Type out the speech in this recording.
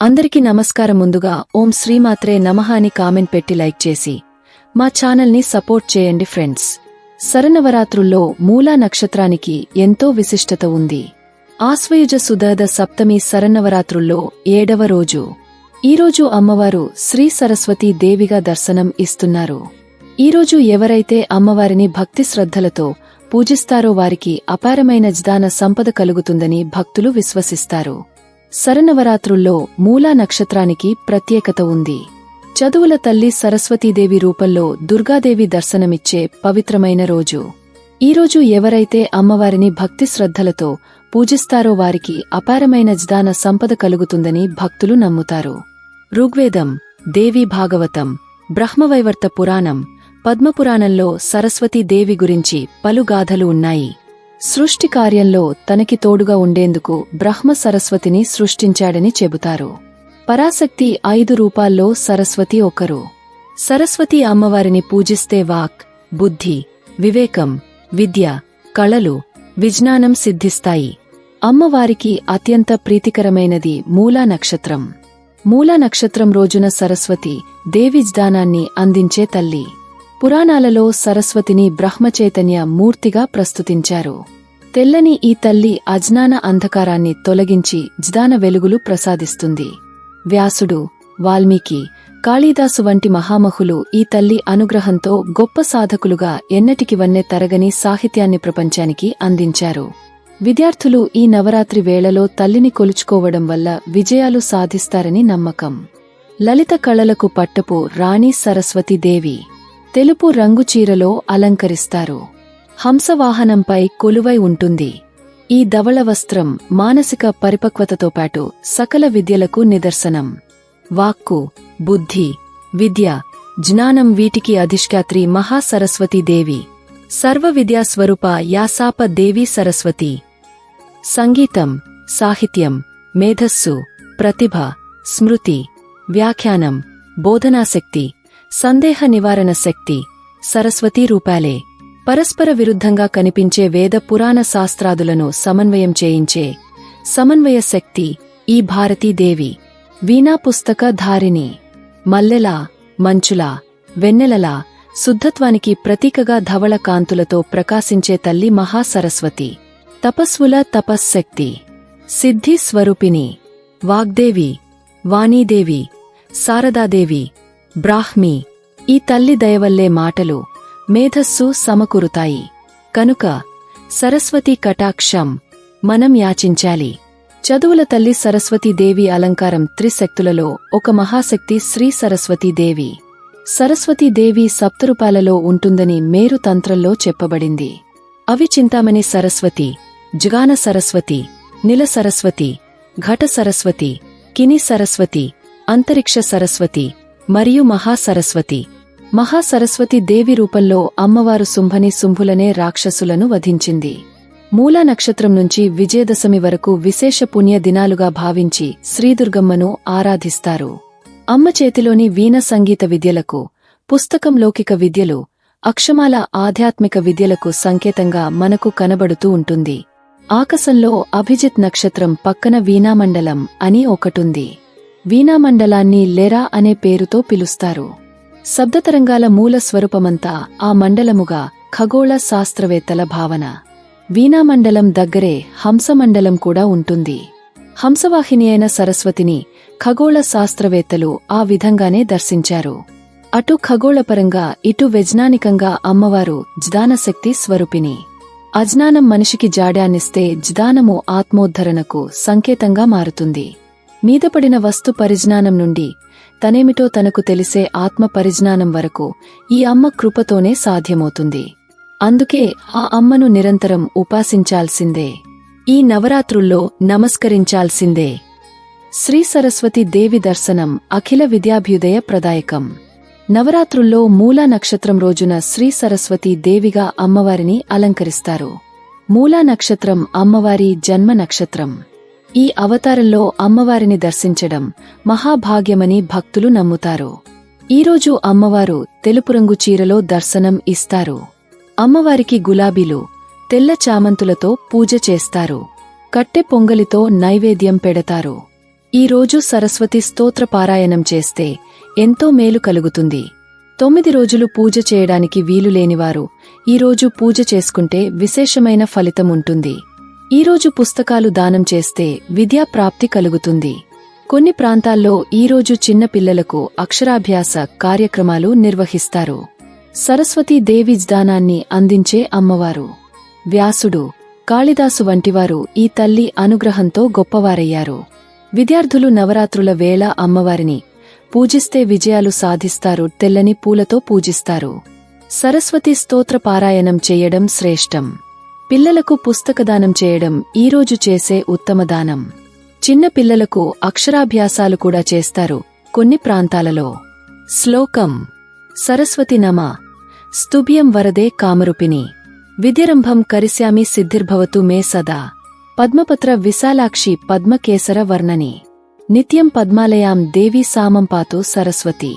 అందరికీ నమస్కారం ముందుగా ఓం శ్రీమాత్రే నమః అని కామెంట్ పెట్టి లైక్ చేసి మా ఛానల్ని సపోర్ట్ చేయండి ఫ్రెండ్స్. శరన్నవరాత్రుల్లో మూలా నక్షత్రానికి ఎంతో విశిష్టత ఉంది. ఆశ్వయుజ సుధద సప్తమి శరణవరాత్రుల్లో ఏడవ రోజు. ఈరోజు అమ్మవారు శ్రీ సరస్వతీ దేవిగా దర్శనం ఇస్తున్నారు. ఈరోజు ఎవరైతే అమ్మవారిని భక్తి శ్రద్ధలతో పూజిస్తారో వారికి అపారమైన జ్ఞాన సంపద కలుగుతుందని భక్తులు విశ్వసిస్తారు. శరన్నవరాత్రుల్లో మూలా నక్షత్రానికి ప్రత్యేకత ఉంది. చదువుల తల్లి సరస్వతీదేవి రూపంలో దుర్గాదేవి దర్శనమిచ్చే పవిత్రమైన రోజు. ఈరోజు ఎవరైతే అమ్మవారిని భక్తి శ్రద్ధలతో పూజిస్తారో వారికి అపారమైన జ్ఞాన సంపద కలుగుతుందని భక్తులు నమ్ముతారు. ఋగ్వేదం దేవి భాగవతం బ్రహ్మవైవర్త పురాణం పద్మపురాణంలో సరస్వతీదేవి గురించి పలు గాథలు ఉన్నాయి. సృష్టి కార్యంలో తనకి తోడుగా ఉండేందుకు బ్రహ్మ సరస్వతిని సృష్టించాడని చెబుతారు. పరాశక్తి ఐదు రూపాల్లో సరస్వతి ఒకరు. సరస్వతి అమ్మవారిని పూజిస్తే వాక్ బుద్ధి వివేకం విద్య కళలు విజ్ఞానం సిద్ధిస్తాయి. అమ్మవారికి అత్యంత ప్రీతికరమైనది మూలా నక్షత్రం. మూలా నక్షత్రం రోజున సరస్వతి దేవిజ్దానాన్ని అందించే తల్లి. పురాణాలలో సరస్వతిని బ్రహ్మచైతన్య మూర్తిగా ప్రస్తుతించారు. తెల్లని ఈ తల్లి అజ్ఞాన అంధకారాన్ని తొలగించి జ్ఞాన వెలుగులు ప్రసాదిస్తుంది. వ్యాసుడు వాల్మీకి కాళీదాసు వంటి మహామహులు ఈ తల్లి అనుగ్రహంతో గొప్ప సాధకులుగా ఎన్నటికి వన్నె తరగని సాహిత్యాన్ని ప్రపంచానికి అందించారు. విద్యార్థులు ఈ నవరాత్రి వేళలో తల్లిని కొలుచుకోవడం వల్ల విజయాలు సాధిస్తారని నమ్మకం. లలిత కళలకు పట్టపు రాణి సరస్వతీదేవి తెలుపు రంగు చీరలో అలంకరిస్తారు. హంసవాహనంపై కొలువై ఉంటుంది. ఈ ధవళ వస్త్రం మానసిక పరిపక్వతతో పాటు సకల విద్యలకు నిదర్శనం. వాక్కు బుద్ధి విద్య జ్ఞానం వీటికి అధిష్ఠాత్రి మహాసరస్వతీదేవి సర్వ విద్యాస్వరూప యాసాప దేవి సరస్వతి. సంగీతం సాహిత్యం మేధస్సు ప్రతిభ స్మృతి వ్యాఖ్యానం బోధనాశక్తి సందేహ నివారణ శక్తి సరస్వతీ రూపాలే. పరస్పర విరుద్ధంగా కనిపించే వేద పురాణ శాస్త్రాదులను సమన్వయం చేయించే సమన్వయ శక్తి ఈ భారతీదేవి వీణా పుస్తక ధారిణి మల్లెలా మంచులా వెన్నెలలా శుద్ధత్వానికి ప్రతీకగా ధవళ కాంతులతో ప్రకాశించే తల్లి మహాసరస్వతి. తపస్వుల తపశ్శక్తి సిద్ధి స్వరూపిణి వాగ్దేవి వాణీదేవి శారదాదేవి బ్రాహ్మి ఈ తల్లి దయవల్లే మాటలు మేధస్సు సమకూరుతాయి. కనుక సరస్వతి కటాక్షం మనం యాచించాలి. చదువుల తల్లి సరస్వతీదేవి అలంకారం త్రిశక్తులలో ఒక మహాశక్తి శ్రీ సరస్వతీదేవి సరస్వతీదేవి సప్తరూపాలలో ఉంటుందని మేరు తంత్రంలో చెప్పబడింది. అవి చింతామణి సరస్వతి జుగాన సరస్వతి నిల సరస్వతి ఘట సరస్వతి కిని సరస్వతి అంతరిక్ష సరస్వతి మరియు మహాసరస్వతి. మహాసరస్వతి దేవి రూపంలో అమ్మవారు శుంభని శుంభులనే రాక్షసులను వధించింది. మూలా నక్షత్రం నుంచి విజయదశమి వరకు విశేష పుణ్య దినాలుగా భావించి శ్రీదుర్గమ్మను ఆరాధిస్తారు. అమ్మ చేతిలోని వీణ సంగీత విద్యలకు పుస్తకం లౌకిక విద్యలు అక్షమాల ఆధ్యాత్మిక విద్యలకు సంకేతంగా మనకు కనబడుతూ ఉంటుంది. ఆకాశంలో అభిజిత్ నక్షత్రం పక్కన వీణామండలం అని ఒకటుంది. వీణామండలాన్ని లెరా అనే పేరుతో పిలుస్తారు. శబ్దతరంగాల మూల స్వరూపమంతా ఆ మండలముగా ఖగోళ శాస్త్రవేత్తల భావన. వీణామండలం దగ్గరే హంసమండలం కూడా ఉంటుంది. హంసవాహిని అయిన సరస్వతిని ఖగోళ శాస్త్రవేత్తలు ఆ విధంగానే దర్శించారు. అటు ఖగోళపరంగా ఇటు వైజ్ఞానికంగా అమ్మవారు జ్ఞానశక్తి స్వరూపిణి. అజ్ఞానం మనిషికి జాడ్యాన్నిస్తే జ్ఞానము ఆత్మోద్ధరణకు సంకేతంగా మారుతుంది. మీదపడిన వస్తు పరిజ్ఞానం నుండి తనేమిటో తనకు తెలిసే ఆత్మ పరిజ్ఞానం వరకు ఈ అమ్మ కృపతోనే సాధ్యమవుతుంది. అందుకే ఆ అమ్మను నిరంతరం ఉపాసించాల్సిందే. ఈ నవరాత్రుల్లో నమస్కరించాల్సిందే. శ్రీ సరస్వతి దేవి దర్శనం అఖిల విద్యాభ్యుదయ ప్రదాయకం. నవరాత్రుల్లో మూలా నక్షత్రం రోజున శ్రీ సరస్వతి దేవిగా అమ్మవారిని అలంకరిస్తారు. మూలా నక్షత్రం అమ్మవారి జన్మ నక్షత్రం. ఈ అవతారంలో అమ్మవారిని దర్శించడం మహాభాగ్యమని భక్తులు నమ్ముతారు. ఈరోజు అమ్మవారు తెలుపు రంగు చీరలో దర్శనం ఇస్తారు. అమ్మవారికి గులాబీలు తెల్ల చామంతులతో పూజ చేస్తారు. కట్టె పొంగలితో నైవేద్యం పెడతారు. ఈ రోజు సరస్వతి స్తోత్ర పారాయణం చేస్తే ఎంతో మేలు కలుగుతుంది. తొమ్మిది రోజులు పూజ చేయడానికి వీలులేనివారు ఈరోజు పూజ చేసుకుంటే విశేషమైన ఫలితం ఉంటుంది. ఈరోజు పుస్తకాలు దానం చేస్తే విద్యా ప్రాప్తి కలుగుతుంది. కొన్ని ప్రాంతాల్లో ఈరోజు చిన్నపిల్లలకు అక్షరాభ్యాస కార్యక్రమాలు నిర్వహిస్తారు. సరస్వతీ దేవి దానాన్ని అందించే అమ్మవారు. వ్యాసుడు కాళిదాసు వంటివారు ఈ తల్లి అనుగ్రహంతో గొప్పవారయ్యారు. విద్యార్థులు నవరాత్రుల వేళ అమ్మవారిని పూజిస్తే విజయాలు సాధిస్తారు తెల్లని పూలతో పూజిస్తారు. సరస్వతి స్తోత్ర పారాయణం చేయడం శ్రేష్టం. పిల్లలకు పుస్తకదానం చేయడం ఈరోజు చేసే ఉత్తమ దానం. చిన్న పిల్లలకు అక్షరాభ్యాసాలు కూడా చేస్తారు కొన్ని ప్రాంతాలలో. శ్లోకం. సరస్వతి నమ. స్తుభ్యం వరదే కామరూపిణి. విద్యరంభం కరిష్యామి సిద్ధిర్భవతు మే సదా. పద్మపత్ర విశాలాక్షి పద్మకేసర వర్ణని. నిత్యం పద్మాలయాం దేవీ సామం పాతు సరస్వతి.